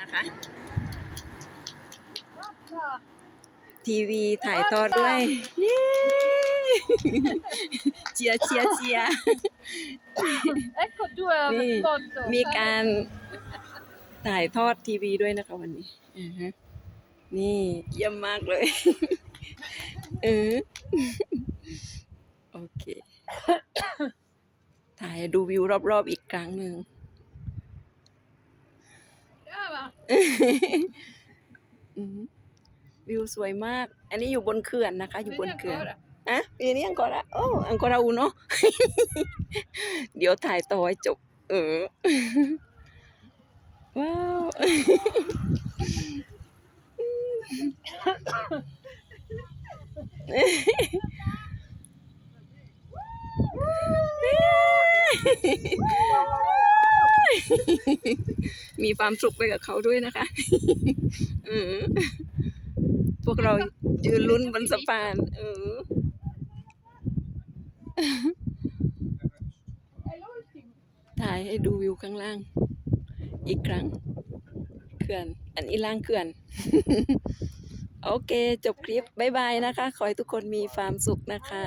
นะคะ ทีวีถ่ายทอดด้วยเย้เชียร์เชียร์เชียร์ Ecco due Sì, conto. มีการถ่ายทอดทีวีด้วยนะคะวันนี้อือฮะนี่เยี่ยมมากเลย เออ โอเค ถ่ายดูวิวรอบๆอีกครั้งหนึ่ง อือฮึวิวสวยมาก อันนี้อยู่บนเขื่อนนะคะ อยู่บน Vedi เขื่อน ancora. อะปีนี้อังกอระโอ้อังกอระอูเนาะเดี๋ยวถ่ายต่อให้จบ เออ ว้าว มีความสุขไปกับเขาด้วยนะคะเออพวกเรายืนลุ้นบนสะพาน เออถ่ายให้ดูวิวข้างล่าง อีกครั้งเขื่อน อันนี้ล่างเขื่อน โอเค จบคลิป บ๊ายบายนะคะ ขอให้ทุกคนมีความสุขนะคะ